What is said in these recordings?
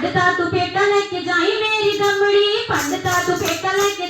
ਪੰਡਤਾ ਤੂੰ ਪੇਟਾ ਲੈ ਕੇ ਜਾਈ ਮੇਰੀ ਦਮੜੀ ਪੰਡਤਾ ਤੂੰ ਪੇਟਾ ਲੈ ਕੇ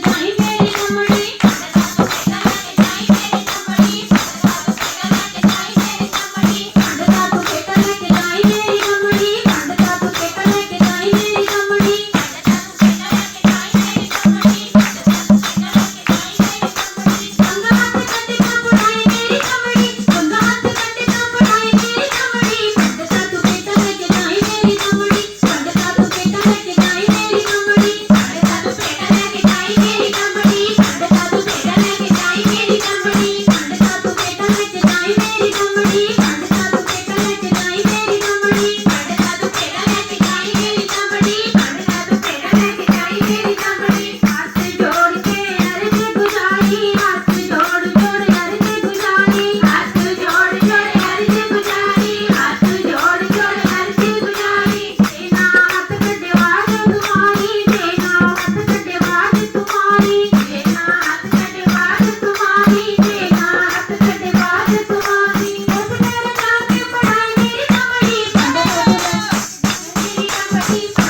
Thank you.